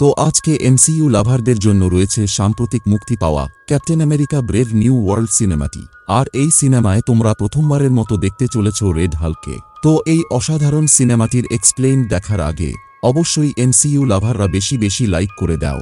তো আজকে এমসিইউ লাভারদের জন্য রয়েছে সাম্প্রতিক মুক্তি পাওয়া Captain America Brave New World সিনেমাটি। আর এই সিনেমায় তোমরা প্রথমবারের মতো দেখতে চলেছ রেড হালকে। তো এই অসাধারণ সিনেমাটির এক্সপ্লেইন দেখার আগে, অবশ্যই এমসিইউ লাভাররা বেশি বেশি লাইক করে দাও।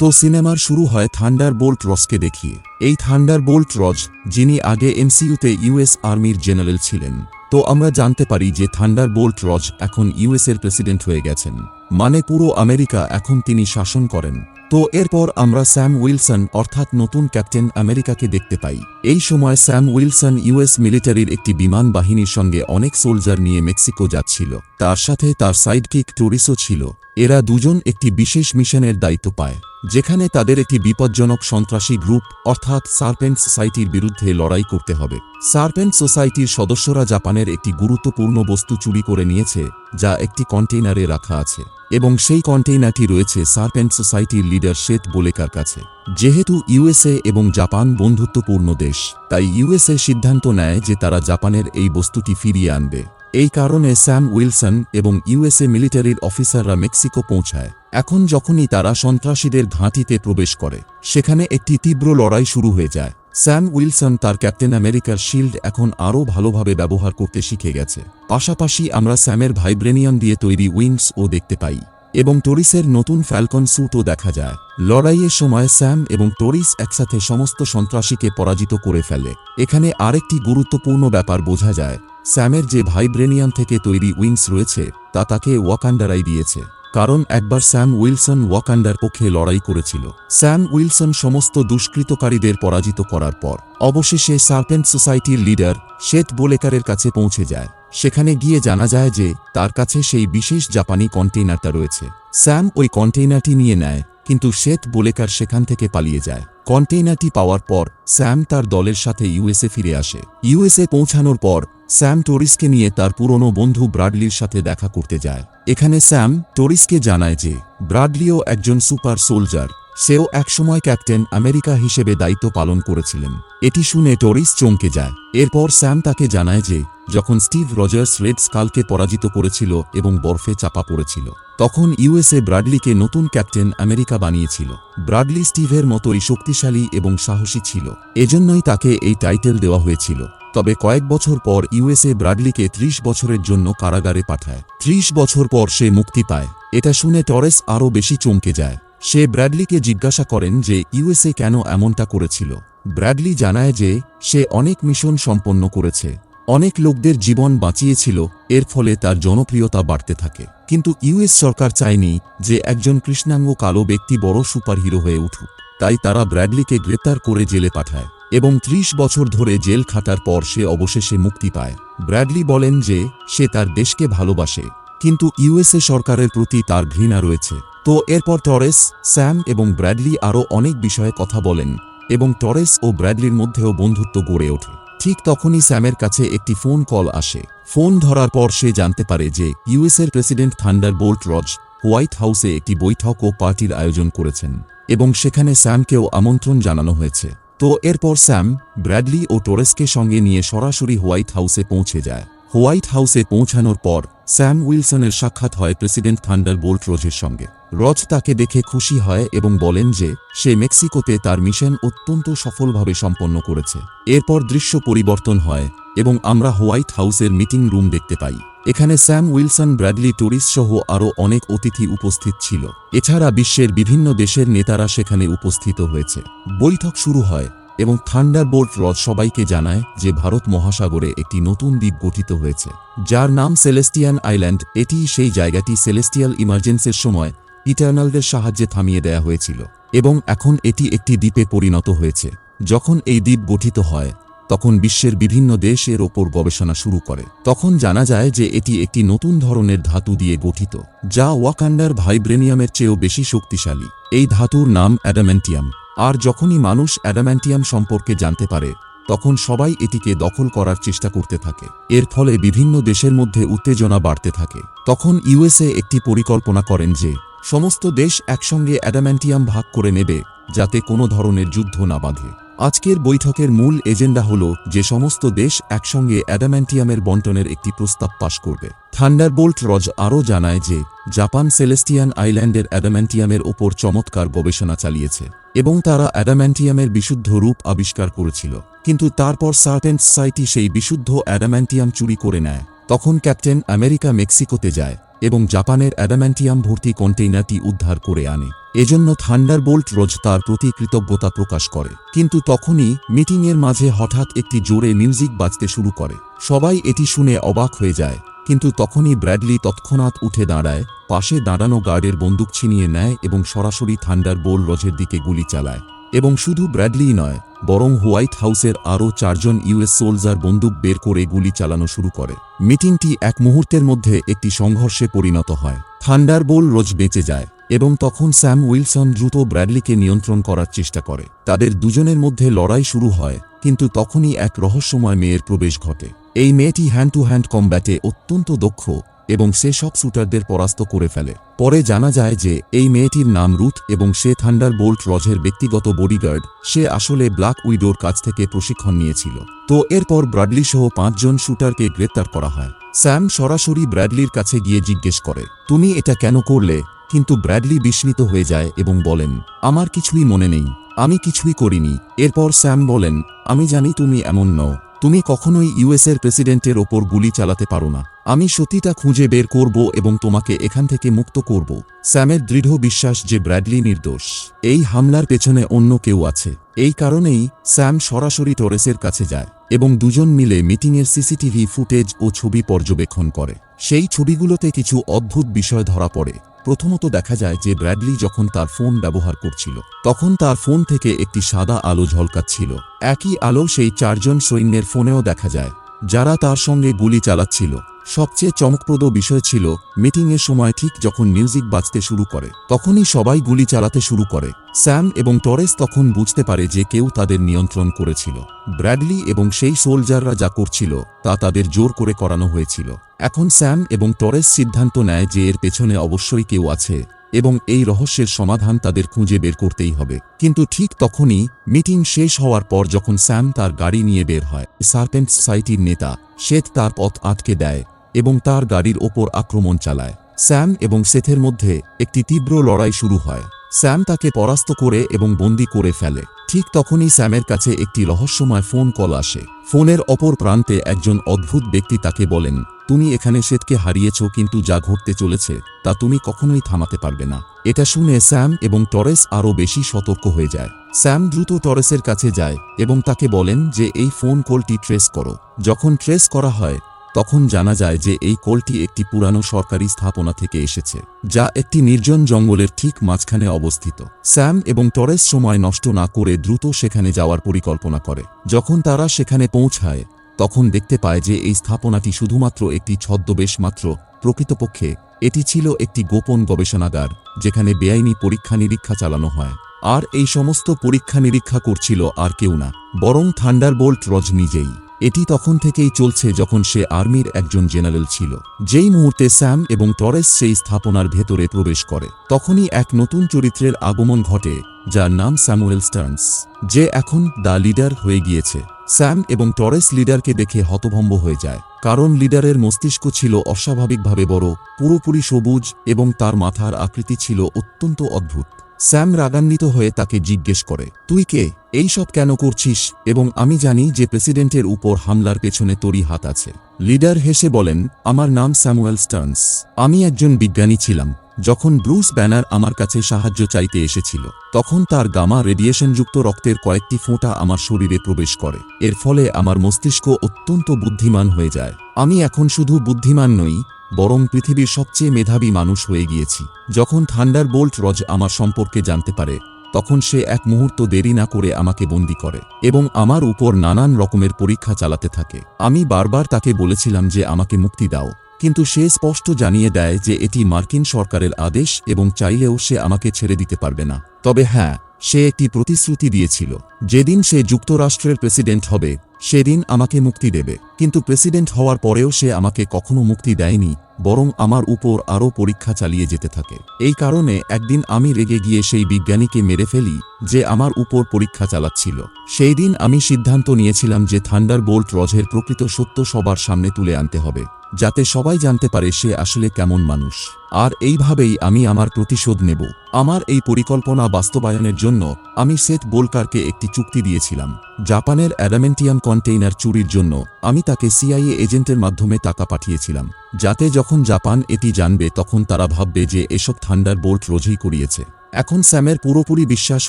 তো সিনেমার শুরু হয় থান্ডার বোল্ট রসকে দেখিয়ে। এই থান্ডার বোল্ট রজ, যিনি আগে এমসিইউতে ইউএস আর্মির জেনারেল ছিলেন, তো আমরা জানতে পারি যে থান্ডার বোল্ট রজ এখন ইউএস এর প্রেসিডেন্ট হয়ে গেছেন। মানে পুরো আমেরিকা এখন তিনি শাসন করেন। তো এরপর আমরা স্যাম উইলসন, অর্থাৎ নতুন ক্যাপ্টেন আমেরিকাকে দেখতে পাই। এই সময় স্যাম উইলসন ইউএস মিলিটারির একটি বিমান বাহিনীর সঙ্গে অনেক সোলজার নিয়ে মেক্সিকো যাচ্ছিল। তার সাথে তার সাইডকিক টুরিসও ছিল। এরা দুজন একটি বিশেষ মিশনের দায়িত্ব পায়, যেখানে তাদের একটি বিপজ্জনক সন্ত্রাসী গ্রুপ, অর্থাৎ সার্পেন্ট সোসাইটির বিরুদ্ধে লড়াই করতে হবে। সার্পেন্ট সোসাইটির সদস্যরা জাপানের একটি গুরুত্বপূর্ণ বস্তু চুরি করে নিয়েছে, যা একটি কন্টেইনারে রাখা আছে, এবং সেই কন্টেইনারটি রয়েছে সার্পেন্ট সোসাইটির লিডার শেত বোলেকার কাছে। যেহেতু ইউএসএ এবং জাপান বন্ধুত্বপূর্ণ দেশ, তাই ইউএসএ সিদ্ধান্ত নেয় যে তারা জাপানের এই বস্তুটি ফিরিয়ে আনবে। এই কারণে স্যাম উইলসন এবং ইউএসএ মিলিটারির অফিসাররা মেক্সিকো পৌঁছায়। এখন যখনই তারা সন্ত্রাসীদের ঘাঁটিতে প্রবেশ করে, সেখানে একটি তীব্র লড়াই শুরু হয়ে যায়। স্যাম উইলসন তার ক্যাপ্টেন আমেরিকার শিল্ড এখন আরও ভালোভাবে ব্যবহার করতে শিখে গেছে। পাশাপাশি আমরা স্যামের ভাইব্রেনিয়াম দিয়ে তৈরি উইংস ও দেখতে পাই এবং টরিসের নতুন ফ্যালকন স্যুটও দেখা যায়। লড়াইয়ের সময় স্যাম এবং টরিস একসাথে সমস্ত সন্ত্রাসীকে পরাজিত করে ফেলে। এখানে আরেকটি গুরুত্বপূর্ণ ব্যাপার বোঝা যায় স্যামের যে ভাইব্রেনিয়াম থেকে তৈরি উইংস রয়েছে, তা তাকে ওয়াকান্ডারাই দিয়েছে। কারণ একবার স্যাম উইলসন ওয়াকান্ডার পক্ষে লড়াই করেছিল। স্যাম উইলসন সমস্ত দুষ্কৃতকারীদের পরাজিত করার পর, অবশেষে সার্পেন্ট সোসাইটির লিডার শ্বেত বোলেকারের কাছে পৌঁছে যায়। সেখানে গিয়ে জানা যায় যে, তার কাছে সেই বিশেষ জাপানি কন্টেইনারটা রয়েছে। স্যাম ওই কন্টেইনারটি নিয়ে নেয়, কিন্তু শ্বেত বোলেকার সেখান থেকে পালিয়ে যায়। কন্টেইনারটি পাওয়ার পর, স্যাম তার দলের সাথে ইউএসএ ফিরে আসে। ইউএসএ পৌঁছানোর পর, স্যাম টোরিসকে নিয়ে তার পুরনো বন্ধু ব্রাডলির সাথে দেখা করতে যায়। এখানে স্যাম টোরিসকে জানায় যে, ব্রাডলিও একজন সুপার সোলজার। সেও একসময় ক্যাপ্টেন আমেরিকা হিসেবে দায়িত্ব পালন করেছিলেন। এটি শুনে টরিস চমকে যায়। এরপর স্যাম তাকে জানায় যে, যখন স্টিভ রজার্স রেড স্কালকে পরাজিত করেছিল এবং বরফে চাপা পড়েছিল, তখন ইউএসএ ব্রাডলিকে নতুন ক্যাপ্টেন আমেরিকা বানিয়েছিল। ব্রাডলি স্টিভের মতোই শক্তিশালী এবং সাহসী ছিল। এজন্যই তাকে এই টাইটেল দেওয়া হয়েছিল। তবে কয়েক বছর পর ইউএসএ ব্রাডলিকে ত্রিশ বছরের জন্য কারাগারে পাঠায়। ত্রিশ বছর পর সে মুক্তি পায়। এটা শুনে টরেস আরও বেশি চমকে যায়। সে ব্র্যাডলিকে জিজ্ঞাসা করেন যে, ইউএসএ কেন এমনটা করেছিল? ব্র্যাডলি জানায় যে, সে অনেক মিশন সম্পন্ন করেছে। অনেক লোকদের জীবন বাঁচিয়েছিল, এর ফলে তার জনপ্রিয়তা বাড়তে থাকে। কিন্তু ইউএস সরকার চায়নি যে, একজন কৃষ্ণাঙ্গ কালো ব্যক্তি বড় সুপারহিরো হয়ে উঠুক। তাই তারা ব্র্যাডলিকে গ্রেপ্তার করে জেলে পাঠায় এবং ত্রিশ বছর ধরে জেল খাটার পর সে অবশেষে মুক্তি পায়। ব্র্যাডলি বলেন যে, সে তার দেশকে ভালোবাসে। কিন্তু ইউএসএ সরকারের প্রতি তার ঘৃণা রয়েছে। তো এরপর টরেস, স্যাম এবং ব্র্যাডলি আরও অনেক বিষয়ে কথা বলেন এবং টরেস ও ব্র্যাডলির মধ্যেও বন্ধুত্ব গড়ে ওঠে। ঠিক তখনই স্যামের কাছে একটি ফোন কল আসে। ফোন ধরার পর সে জানতে পারে যে ইউএসের president Thunderbolt Ross White হাউসে একটি বৈঠক ও পার্টির আয়োজন করেছেন এবং সেখানে স্যামকেও আমন্ত্রণ জানানো হয়েছে। তো এরপর স্যাম, ব্র্যাডলি ও টোরেসকে সঙ্গে নিয়ে সরাসরি হোয়াইট হাউসে পৌঁছে যায়। হোয়াইট হাউসে পৌঁছানোর পর, স্যাম উইলসনের সাক্ষাৎ হয় প্রেসিডেন্ট থান্ডার বোল্ট রোজের সঙ্গে। রজ তাকে দেখে খুশি হয় এবং বলেন যে, সে মেক্সিকোতে তার মিশন অত্যন্ত সফলভাবে সম্পন্ন করেছে। এরপর দৃশ্য পরিবর্তন হয় এবং আমরা হোয়াইট হাউসের মিটিং রুম দেখতে পাই। এখানে স্যাম উইলসন, ব্র্যাডলি টুরিস সহ আরও অনেক অতিথি উপস্থিত ছিল। এছাড়া বিশ্বের বিভিন্ন দেশের নেতারা সেখানে উপস্থিত হয়েছে। বৈঠক শুরু হয় এবং থান্ডার হ্রদ সবাইকে জানায় যে ভারত মহাসাগরে একটি নতুন দ্বীপ গঠিত হয়েছে, যার নাম সেলেস্টিয়ান আইল্যান্ড। এটি সেই জায়গাটি সেলেস্টিয়াল ইমার্জেন্সির সময় ইটার্নালদের সাহায্যে থামিয়ে দেয়া হয়েছিল এবং এখন এটি একটি দ্বীপে পরিণত হয়েছে। যখন এই দ্বীপ গঠিত হয় তখন বিশ্বের বিভিন্ন দেশ এর ওপর গবেষণা শুরু করে। তখন জানা যায় যে এটি একটি নতুন ধরনের ধাতু দিয়ে গঠিত, যা ওয়াকান্ডার ভাইব্রেনিয়ামের চেয়েও বেশি শক্তিশালী। এই ধাতুর নাম অ্যাডামেন্টিয়াম আর যখনই মানুষ অ্যাডাম্যান্টিয়াম সম্পর্কে জানতে পারে, তখন সবাই এটিকে দখল করার চেষ্টা করতে থাকে। এর ফলে বিভিন্ন দেশের মধ্যে উত্তেজনা বাড়তে থাকে। তখন ইউএসএ একটি পরিকল্পনা করেন যে, সমস্ত দেশ একসঙ্গে অ্যাডাম্যান্টিয়াম ভাগ করে নেবে, যাতে কোনো ধরনের যুদ্ধ না বাঁধে। আজকের বৈঠকের মূল এজেন্ডা হল যে সমস্ত দেশ একসঙ্গে অ্যাডাম্যান্টিয়ামের বন্টনের একটি প্রস্তাব পাশ করবে। থান্ডারবোল্ট রজ আরও জানায় যে, জাপান সেলেস্টিয়ান আইল্যান্ডের অ্যাডাম্যান্টিয়ামের ওপর চমৎকার গবেষণা চালিয়েছে এবং তারা অ্যাডাম্যান্টিয়ামের বিশুদ্ধ রূপ আবিষ্কার করেছিল। কিন্তু তারপর সার্টেন সাইটি সেই বিশুদ্ধ অ্যাডাম্যান্টিয়াম চুরি করে নেয়। তখন ক্যাপ্টেন আমেরিকা মেক্সিকোতে যায়। এবং জাপানের অ্যাডাম্যান্টিয়াম ভর্তি কন্টেইনারটি উদ্ধার করে আনে। এজন্য থান্ডারবোল্ট রোজ তার প্রতি কৃতজ্ঞতা প্রকাশ করে। কিন্তু তখনই মিটিংয়ের মাঝে হঠাৎ একটি জোরে মিউজিক বাজতে শুরু করে। সবাই এটি শুনে অবাক হয়ে যায়। কিন্তু তখনই ব্র্যাডলি তৎক্ষণাৎ উঠে দাঁড়ায়, পাশে দাঁড়ানো গার্ডের বন্দুক ছিনিয়ে নেয় এবং সরাসরি থান্ডার বোল রজের দিকে গুলি চালায়। এবং শুধু ব্র্যাডলি নয়, বরং হোয়াইট হাউসের আরও চারজন ইউএস সোলজার বন্দুক বের করে গুলি চালানো শুরু করে। মিটিংটি এক মুহূর্তের মধ্যে একটি সংঘর্ষে পরিণত হয়। থান্ডার বোল রোজ বেঁচে যায়, এবং তখন স্যাম উইলসন দ্রুত ব্র্যাডলিকে নিয়ন্ত্রণ করার চেষ্টা করে। তাদের দুজনের মধ্যে লড়াই শুরু হয়, কিন্তু তখনই এক রহস্যময় মেয়ের প্রবেশ ঘটে। এই মেয়েটি হ্যান্ড টু হ্যান্ড কম্ব্যাটে অত্যন্ত দক্ষ এবং সে সব শুটারদের পরাস্ত করে ফেলে। পরে জানা যায় যে, এই মেয়েটির নাম রুথ এবং সে থান্ডার বোল্ট রজের ব্যক্তিগত বডিগার্ড। সে আসলে ব্ল্যাক উইডোর কাছ থেকে প্রশিক্ষণ নিয়েছিল। তো এরপর ব্রাডলি সহ পাঁচজন শুটারকে গ্রেপ্তার করা হয়। স্যাম সরাসরি ব্র্যাডলির কাছে গিয়ে জিজ্ঞেস করে, তুমি এটা কেন করলে? কিন্তু ব্র্যাডলি বিস্মিত হয়ে যায় এবং বলেন, আমার কিছুই মনে নেই। আমি কিছুই করিনি। এরপর স্যাম বলেন, আমি জানি তুমি এমন নও। তুমি কখনোই ইউএসের প্রেসিডেন্টের ওপর গুলি চালাতে পারো না। আমি সত্যিটা খুঁজে বের করব এবং তোমাকে এখান থেকে মুক্ত করব। স্যামের দৃঢ় বিশ্বাস যে ব্র্যাডলি নির্দোষ। এই হামলার পেছনে অন্য কেউ আছে। এই কারণেই স্যাম সরাসরি টরেসের কাছে যায় এবং দুজন মিলে মিটিংয়ের সিসিটিভি ফুটেজ ও ছবি পর্যবেক্ষণ করে। সেই ছবিগুলোতে কিছু অদ্ভুত বিষয় ধরা পড়ে। প্রথমত দেখা যায় যে ব্র্যাডলি যখন তার ফোন ব্যবহার করছিল, তখন তার ফোন থেকে একটি সাদা আলো ঝলকাচ্ছিল। একই আলো সেই চারজন সৈন্যের ফোনেও দেখা যায়, যারা তার সঙ্গে গুলি চালাচ্ছিল। সবচেয়ে চমকপ্রদ বিষয় ছিল, মিটিংয়ের সময় ঠিক যখন মিউজিক বাজতে শুরু করে, তখনই সবাই গুলি চালাতে শুরু করে। স্যাম এবং টরেস তখন বুঝতে পারে যে কেউ তাদের নিয়ন্ত্রণ করেছিল। ব্র্যাডলি এবং সেই সোলজাররা যা করছিল, তা তাদের জোর করে করানো হয়েছিল। এখন স্যাম এবং টরেস সিদ্ধান্ত নেয় যে এর পেছনে অবশ্যই কেউ আছে, এবং এই রহস্যের সমাধান তাদের খুঁজে বের করতেই হবে। কিন্তু ঠিক তখনই, মিটিং শেষ হওয়ার পর যখন স্যাম তার গাড়ি নিয়ে বের হয়, সার্পেন্ট সোসাইটির নেতা, শ্বেত তার পথ আটকে দেয়। এবং তার গাড়ির ওপর আক্রমণ চালায়। স্যাম এবং সেথের মধ্যে একটি তীব্র লড়াই শুরু হয়। স্যাম তাকে পরাস্ত করে এবং বন্দি করে ফেলে। ঠিক তখনই স্যামের কাছে একটি রহস্যময় ফোন কল আসে। ফোনের অপর প্রান্তে একজন অদ্ভুত ব্যক্তি তাকে বলেন, তুমি এখানে শ্বেতকে হারিয়েছ কিন্তু যা ঘটতে চলেছে, তা তুমি কখনোই থামাতে পারবে না। এটা শুনে স্যাম এবং টরেস আরও বেশি সতর্ক হয়ে যায়। স্যাম দ্রুত টরেসের কাছে যায় এবং তাকে বলেন যে, এই ফোন কলটি ট্রেস করো। যখন ট্রেস করা হয় তখন জানা যায় যে এই কোলটি একটি পুরানো সরকারি স্থাপনা থেকে এসেছে, যা একটি নির্জন জঙ্গলের ঠিক মাঝখানে অবস্থিত। স্যাম এবং টরেস সময় নষ্ট না করে দ্রুত সেখানে যাওয়ার পরিকল্পনা করে। যখন তারা সেখানে পৌঁছায়, তখন দেখতে পায় যে এই স্থাপনাটি শুধুমাত্র একটি ছদ্মবেশ মাত্র। প্রকৃতপক্ষে, এটি ছিল একটি গোপন গবেষণাগার, যেখানে বেআইনি পরীক্ষা নিরীক্ষা চালানো হয়। আর এই সমস্ত পরীক্ষা নিরীক্ষা করছিল আর কেউ না, বরং থান্ডারবোল্ট রজ নিজেই। এটি তখন থেকেই চলছে যখন সে আর্মির একজন জেনারেল ছিল, যেই মুহূর্তে স্যাম এবং টরেস সেই স্থাপনার ভেতরে প্রবেশ করে। তখনই এক নতুন চরিত্রের আগমন ঘটে, যার নাম স্যামুয়েল স্টার্নস, যে এখন দ্য লিডার হয়ে গিয়েছে। স্যাম এবং টরেস লিডারকে দেখে হতভম্ব হয়ে যায়, কারণ লিডারের মস্তিষ্ক ছিল অস্বাভাবিকভাবে বড়, পুরোপুরি সবুজ এবং তার মাথার আকৃতি ছিল অত্যন্ত অদ্ভুত। স্যাম রাগান্বিত হয়ে তাকে জিজ্ঞেস করে, তুই কে? এই সব কেন করছিস? এবং আমি জানি যে প্রেসিডেন্টের উপর হামলার পেছনে তরি হাত আছে। লিডার হেসে বলেন, আমার নাম স্যামুয়েল স্টার্নস। আমি একজন বিজ্ঞানী ছিলাম। যখন ব্রুস ব্যানার আমার কাছে সাহায্য চাইতে এসেছিল, তখন তার গামা রেডিয়েশনযুক্ত রক্তের কয়েকটি ফোঁটা আমার শরীরে প্রবেশ করে। এর ফলে আমার মস্তিষ্ক অত্যন্ত বুদ্ধিমান হয়ে যায়। আমি এখন শুধু বুদ্ধিমান নই, বরং পৃথিবীর সবচেয়ে মেধাবী মানুষ হয়ে গিয়েছি। যখন থান্ডার বোল্ট রজ আমার সম্পর্কে জানতে পারে, তখন সে এক মুহূর্ত দেরি না করে আমাকে বন্দি করে এবং আমার উপর নানান রকমের পরীক্ষা চালাতে থাকে। আমি বারবার তাকে বলেছিলাম যে আমাকে মুক্তি দাও। কিন্তু সে স্পষ্ট জানিয়ে দেয় যে এটি মার্কিন সরকারের আদেশ এবং চাইলেও সে আমাকে ছেড়ে দিতে পারবে না। তবে হ্যাঁ সে একটি প্রতিশ্রুতি দিয়েছিল। যেদিন সে যুক্তরাষ্ট্রের প্রেসিডেন্ট হবে সেদিন আমাকে মুক্তি দেবে। কিন্তু প্রেসিডেন্ট হওয়ার পরেও সে আমাকে কখনো মুক্তি দেয়নি, বরং আমার উপর আরও পরীক্ষা চালিয়ে যেতে থাকে। এই কারণে একদিন আমি রেগে গিয়ে সেই বিজ্ঞানীকে মেরে ফেলি, যে আমার উপর পরীক্ষা চালাচ্ছিল। সেই দিন আমি সিদ্ধান্ত নিয়েছিলাম যে থান্ডার বোল্ট রজের প্রকৃত সত্য সবার সামনে তুলে আনতে হবে, যাতে সবাই জানতে পারে সে আসলে কেমন মানুষ। আর এইভাবেই আমি আমার প্রতিশোধ নেব। আমার এই পরিকল্পনা বাস্তবায়নের জন্য আমি সেট বোলকারকে একটি চুক্তি দিয়েছিলাম। জাপানের অ্যাডামেন্টিয়াম কন্টেইনার চুরির জন্য আমি তাকে সিআইএ এজেন্টের মাধ্যমে টাকা পাঠিয়েছিলাম, যাতে যখন জাপান এটি জানবে তখন তারা ভাববে যে এসব থান্ডার বোল্ট রোজই করিয়েছে এখন স্যামের পুরোপুরি বিশ্বাস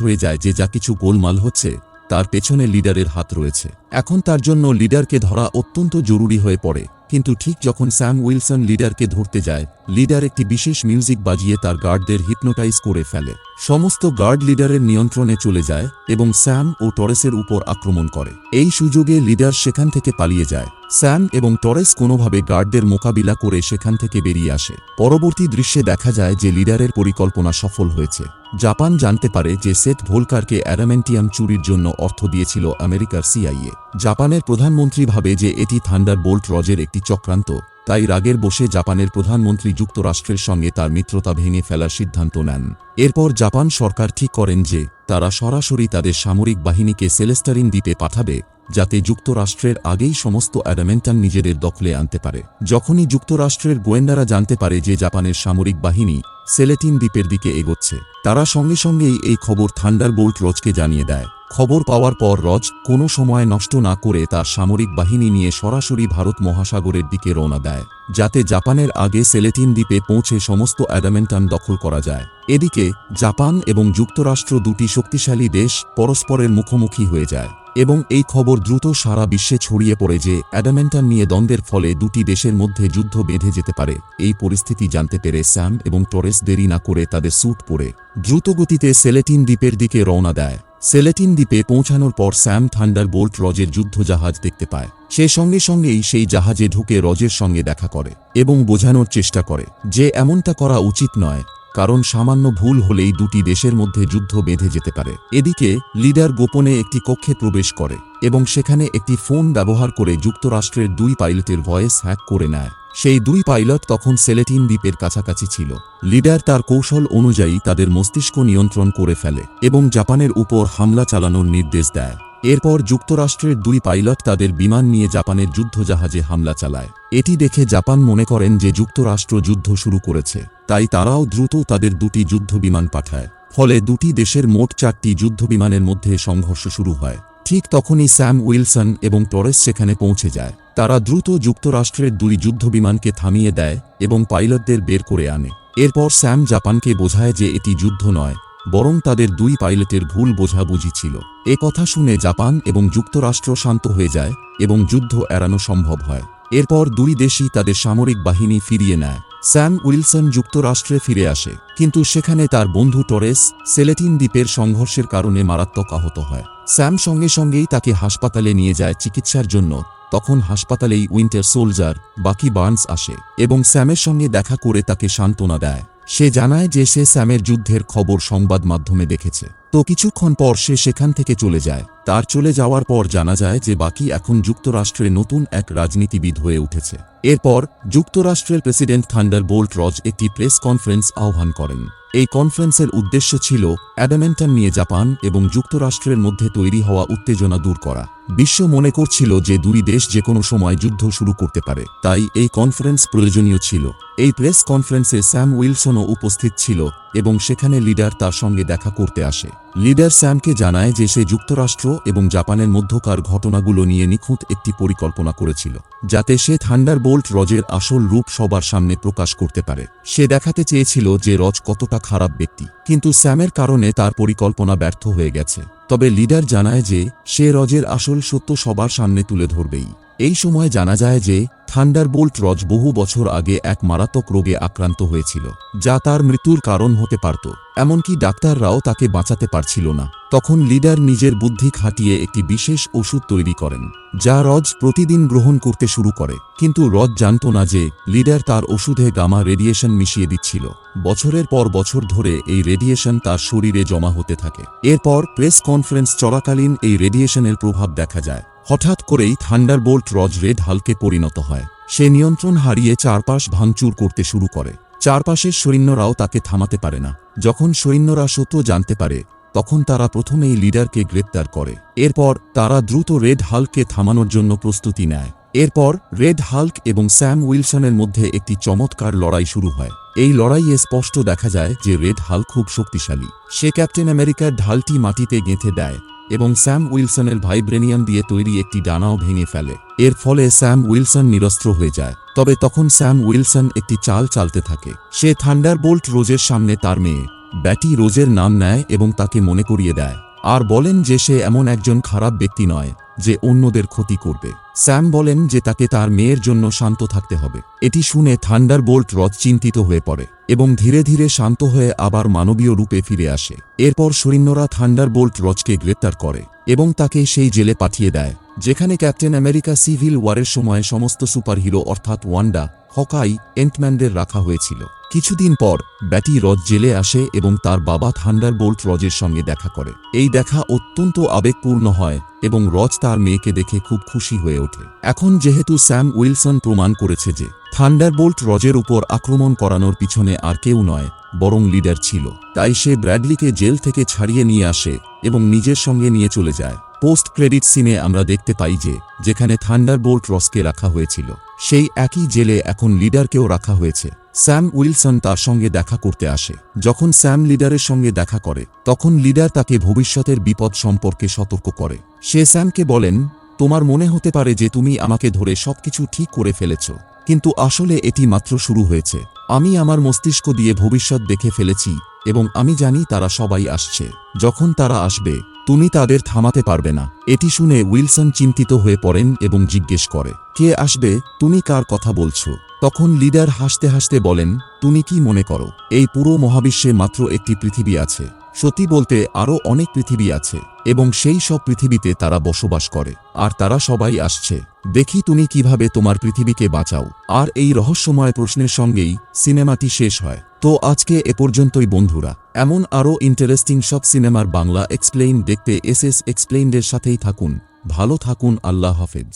হয়ে যায় যে যা কিছু গোলমাল হচ্ছে, তার পেছনে লিডারের হাত রয়েছে। এখন তার জন্য লিডারকে ধরা অত্যন্ত জরুরি হয়ে পড়ে, কিন্তু ঠিক যখন স্যাম উইলসন লিডারকে ধরতে যায়, লিডার একটি বিশেষ মিউজিক বাজিয়ে তার গার্ডদের হিপনোটাইজ করে ফেলে। সমস্ত গার্ড লিডারের নিয়ন্ত্রণে চলে যায় এবং স্যাম ও টরেসের উপর আক্রমণ করে। এই সুযোগে লিডার সেখান থেকে পালিয়ে যায়। স্যাম এবং টরেস কোনোভাবে গার্ডদের মোকাবিলা করে সেখান থেকে বেরিয়ে আসে। পরবর্তী দৃশ্যে দেখা যায় যে লিডারের পরিকল্পনা সফল হয়েছে। জাপান জানতে পারে যে সেট ভোলকারকে অ্যাডামেন্টিয়াম চুরির জন্য অর্থ দিয়েছিল আমেরিকার সিআইএ। জাপানের প্রধানমন্ত্রী ভাবে যে এটি থান্ডার বোল্ট রজের একটি চক্রান্ত। তাই রাগের বসে জাপানের প্রধানমন্ত্রী যুক্তরাষ্ট্রের সঙ্গে তার মিত্রতা ভেঙে ফেলার সিদ্ধান্ত নেন। এরপর জাপান সরকার ঠিক করেন যে, তারা সরাসরি তাদের সামরিক বাহিনীকে সেলেস্টারিন দ্বীপে পাঠাবে, যাতে যুক্তরাষ্ট্রের আগেই সমস্ত অ্যাডামেন্টান নিজেদের দখলে আনতে পারে। যখনই যুক্তরাষ্ট্রের গোয়েন্দারা জানতে পারে যে জাপানের সামরিক বাহিনী সেলেটিন দ্বীপের দিকে এগোচ্ছে, তারা সঙ্গে সঙ্গেই এই খবর থান্ডার বোল্ট রজকে জানিয়ে দেয়। খবর পাওয়ার পর রজ কোনো সময় নষ্ট না করে তার সামরিক বাহিনী নিয়ে সরাসরি ভারত মহাসাগরের দিকে রওনা দেয়, যাতে জাপানের আগে সেলেটিন দ্বীপে পৌঁছে সমস্ত অ্যাডামেন্টান দখল করা যায়। এদিকে, জাপান এবং যুক্তরাষ্ট্র দুটি শক্তিশালী দেশ পরস্পরের মুখোমুখি হয়ে যায় এবং এই খবর দ্রুত সারা বিশ্বে ছড়িয়ে পড়ে যে অ্যাডামেন্টান নিয়ে দ্বন্দ্বের ফলে দুটি দেশের মধ্যে যুদ্ধ বেঁধে যেতে পারে। এই পরিস্থিতি জানতে পেরে স্যাম এবং টরেস দেরি না করে তাদের স্যুট পরে দ্রুতগতিতে সেলেটিন দ্বীপের দিকে রওনা দেয়। সেলেটিন দ্বীপে পৌঁছানোর পর স্যাম থান্ডার বোল্ট রজের যুদ্ধজাহাজ দেখতে পায়। সে সঙ্গে সঙ্গেই সেই জাহাজে ঢুকে রজের সঙ্গে দেখা করে এবং বোঝানোর চেষ্টা করে যে এমনটা করা উচিত নয়, কারণ সামান্য ভুল হলেই দুটি দেশের মধ্যে যুদ্ধ বেঁধে যেতে পারে। এদিকে, লিডার গোপনে একটি কক্ষে প্রবেশ করে এবং সেখানে একটি ফোন ব্যবহার করে যুক্তরাষ্ট্রের দুই পাইলটের ভয়েস হ্যাক করে নেয়। সেই দুই পাইলট তখন সেলেটিন দ্বীপের কাছাকাছি ছিল। লিডার তার কৌশল অনুযায়ী তাদের মস্তিষ্ক নিয়ন্ত্রণ করে ফেলে এবং জাপানের উপর হামলা চালানোর নির্দেশ দেয়। এরপর যুক্তরাষ্ট্রের দুই পাইলট তাদের বিমান নিয়ে জাপানের যুদ্ধজাহাজে হামলা চালায়। এটি দেখে জাপান মনে করেন যে যুক্তরাষ্ট্র যুদ্ধ শুরু করেছে, তাই তারাও দ্রুত তাদের দুটি যুদ্ধবিমান পাঠায়। ফলে দুটি দেশের মোট চারটি যুদ্ধবিমানের মধ্যে সংঘর্ষ শুরু হয়। ঠিক তখনই স্যাম উইলসন এবং টরেস সেখানে পৌঁছে যায়। তারা দ্রুত যুক্তরাষ্ট্রের দুই যুদ্ধবিমানকে থামিয়ে দেয় এবং পাইলটদের বের করে আনে। এরপর স্যাম জাপানকে বোঝায় যে এটি যুদ্ধ নয়, বরং তাদের দুই পাইলটের ভুল বোঝাবুঝি ছিল। এ কথা শুনে জাপান এবং যুক্তরাষ্ট্র শান্ত হয়ে যায় এবং যুদ্ধ এড়ানো সম্ভব হয়। এরপর দুই দেশই তাদের সামরিক বাহিনী ফিরিয়ে নেয়। স্যাম উইলসন যুক্তরাষ্ট্রে ফিরে আসে, কিন্তু সেখানে তার বন্ধু টরেস সেলেটিন দ্বীপের সংঘর্ষের কারণে মারাত্মক আহত হয়। স্যাম সঙ্গে সঙ্গেই তাকে হাসপাতালে নিয়ে যায় চিকিৎসার জন্য। তখন হাসপাতালেই উইন্টার সোলজার, বাকি বার্নস আসে এবং স্যামের সঙ্গে দেখা করে তাকে সান্ত্বনা দেয়। সে জানায় যে সে স্যামের যুদ্ধের খবর সংবাদ মাধ্যমে দেখেছে। তো কিছুক্ষণ পর সে সেখান থেকে চলে যায়। তার চলে যাওয়ার পর জানা যায় যে বাকি এখন যুক্তরাষ্ট্রে নতুন এক রাজনীতিবিদ হয়ে উঠেছে। এরপর যুক্তরাষ্ট্রের প্রেসিডেন্ট থান্ডার বোল্ট রজ একটি প্রেস কনফারেন্স আহ্বান করেন। এই কনফারেন্সের উদ্দেশ্য ছিল অ্যাডামেন্টান নিয়ে জাপান এবং যুক্তরাষ্ট্রের মধ্যে তৈরি হওয়া উত্তেজনা দূর করা। বিশ্ব মনে করছিল যে দুই দেশ যে কোনো সময় যুদ্ধ শুরু করতে পারে। তাই এই কনফারেন্স প্রয়োজনীয় ছিল। এই প্রেস কনফারেন্সে স্যাম উইলসনও উপস্থিত ছিল এবং সেখানে লিডার তার সঙ্গে দেখা করতে আসে। লিডার স্যামকে জানায় যে সে যুক্তরাষ্ট্র এবং জাপানের মধ্যকার ঘটনাগুলো নিয়ে নিখুঁত একটি পরিকল্পনা করেছিল, যাতে সে থান্ডার বোল্ট রজের আসল রূপ সবার সামনে প্রকাশ করতে পারে। সে দেখাতে চেয়েছিল যে রজ কতটা খারাপ ব্যক্তি, কিন্তু স্যামের কারণে তার পরিকল্পনা ব্যর্থ হয়ে গেছে। তবে লিডার জানায় যে সে রজের আসল সত্য সবার সামনে তুলে ধরবেই। এই সময় জানা যায় যে থান্ডারবোল্ট রজ বহু বছর আগে এক মারাত্মক রোগে আক্রান্ত হয়েছিল, যা তার মৃত্যুর কারণ হতে পারত। এমনকি ডাক্তাররাও তাকে বাঁচাতে পারছিল না। তখন লিডার নিজের বুদ্ধি খাটিয়ে একটি বিশেষ ওষুধ তৈরি করেন, যা রজ প্রতিদিন গ্রহণ করতে শুরু করে। কিন্তু রজ জানত না যে লিডার তার ওষুধে গামা রেডিয়েশন মিশিয়ে দিচ্ছিল। বছরের পর বছর ধরে এই রেডিয়েশন তার শরীরে জমা হতে থাকে। এরপর প্রেস কনফারেন্স চলাকালীন এই রেডিয়েশনের প্রভাব দেখা যায়। হঠাৎ করেই থান্ডারবোল্ট রজ রেড হালকে পরিণত হয়। সে নিয়ন্ত্রণ হারিয়ে চারপাশ ভাঙচুর করতে শুরু করে। চারপাশের সৈন্যরাও তাকে থামাতে পারে না। যখন সৈন্যরা সত্য জানতে পারে, তখন তারা প্রথমেই লিডারকে গ্রেপ্তার করে। এরপর তারা দ্রুত রেড হাল্ককে থামানোর জন্য প্রস্তুতি নেয়। এরপর রেড হাল্ক এবং স্যাম উইলসনের মধ্যে একটি চমৎকার লড়াই শুরু হয়। এই লড়াইয়ে স্পষ্ট দেখা যায় যে রেড হাল্ক খুব শক্তিশালী। সে ক্যাপ্টেন আমেরিকার ঢালটি মাটিতে গেঁথে দেয়। এবং স্যাম উইলসনের ভাইব্রেনিয়াম দিয়ে তৈরি একটি ডানাও ভেঙে ফেলে। এর ফলে স্যাম উইলসন নিরস্ত্র হয়ে যায়। তবে তখন স্যাম উইলসন একটি চাল চালতে থাকে। সে থান্ডার বোল্ট রোজের সামনে তার মেয়ে, ব্যাটি রোজের নাম নেয় এবং তাকে মনে করিয়ে দেয়। আর বলেন যে সে এমন একজন খারাপ ব্যক্তি নয়, যে অন্যদের ক্ষতি করবে। স্যাম বলেন যে তাকে তার মেয়ের জন্য শান্ত থাকতে হবে। এটি শুনে থান্ডারবোল্ট রথ চিন্তিত হয়ে পড়ে এবং ধীরে ধীরে শান্ত হয়ে আবার মানবীয় রূপে ফিরে আসে। এরপর সৈন্যরা থান্ডারবোল্ট রজকে গ্রেপ্তার করে এবং তাকে সেই জেলে পাঠিয়ে দেয়, যেখানে ক্যাপ্টেন আমেরিকা সিভিল ওয়ারের সময় সমস্ত সুপারহিরো অর্থাৎ ওয়ান্ডা হকাই এন্টম্যানদের রাখা হয়েছিল। কিছুদিন পর, ব্যাটি রজ জেলে আসে এবং তার বাবা থান্ডারবোল্ট রজের সঙ্গে দেখা করে। এই দেখা অত্যন্ত আবেগপূর্ণ হয় এবং রজ তার মেয়েকে দেখে খুব খুশি হয়ে ওঠে। এখন যেহেতু স্যাম উইলসন প্রমাণ করেছে যে, থান্ডারবোল্ট রজের উপর আক্রমণ করানোর পিছনে আর কেউ নয়, বরং লিডার ছিল। তাই সে ব্র্যাডলিকে জেল থেকে ছাড়িয়ে নিয়ে আসে এবং নিজের সঙ্গে নিয়ে চলে যায়। পোস্ট ক্রেডিট সিনে আমরা দেখতে পাই যে, যেখানে থান্ডারবোল্ট রসকে রাখা হয়েছিল, সেই একই জেলে এখন লিডারকেও রাখা হয়েছে। স্যাম উইলসন তার সঙ্গে দেখা করতে আসে। যখন স্যাম লিডারের সঙ্গে দেখা করে, তখন লিডার তাকে ভবিষ্যতের বিপদ সম্পর্কে সতর্ক করে। সে স্যামকে বলেন, তোমার মনে হতে পারে যে তুমি আমাকে ধরে সবকিছু ঠিক করে ফেলেছ, কিন্তু আসলে এটি মাত্র শুরু হয়েছে। আমি আমার মস্তিষ্ক দিয়ে ভবিষ্যৎ দেখে ফেলেছি, এবং আমি জানি তারা সবাই আসছে। যখন তারা আসবে তুমি তাদের থামাতে পারবে না। এটি শুনে উইলসন চিন্তিত হয়ে পড়েন এবং জিজ্ঞেস করে, কে আসবে? তুমি কার কথা বলছো? তখন লিডার হাসতে হাসতে বলেন, তুমি কি মনে করো? এই পুরো মহাবিশ্বে মাত্র একটি পৃথিবী আছে। সত্যি বলতে আরও অনেক পৃথিবী আছে, এবং সেই সব পৃথিবীতে তারা বসবাস করে, আর তারা সবাই আসছে। দেখি তুমি কীভাবে তোমার পৃথিবীকে বাঁচাও। আর এই রহস্যময় প্রশ্নের সঙ্গেই সিনেমাটি শেষ হয়। তো আজকে এ পর্যন্তই বন্ধুরা। এমন আরও ইন্টারেস্টিং সব সিনেমার বাংলা এক্সপ্লেইন দেখতে এস এস এক্সপ্লেইনদের সাথেই থাকুন। ভালো থাকুন, আল্লাহ হাফেজ।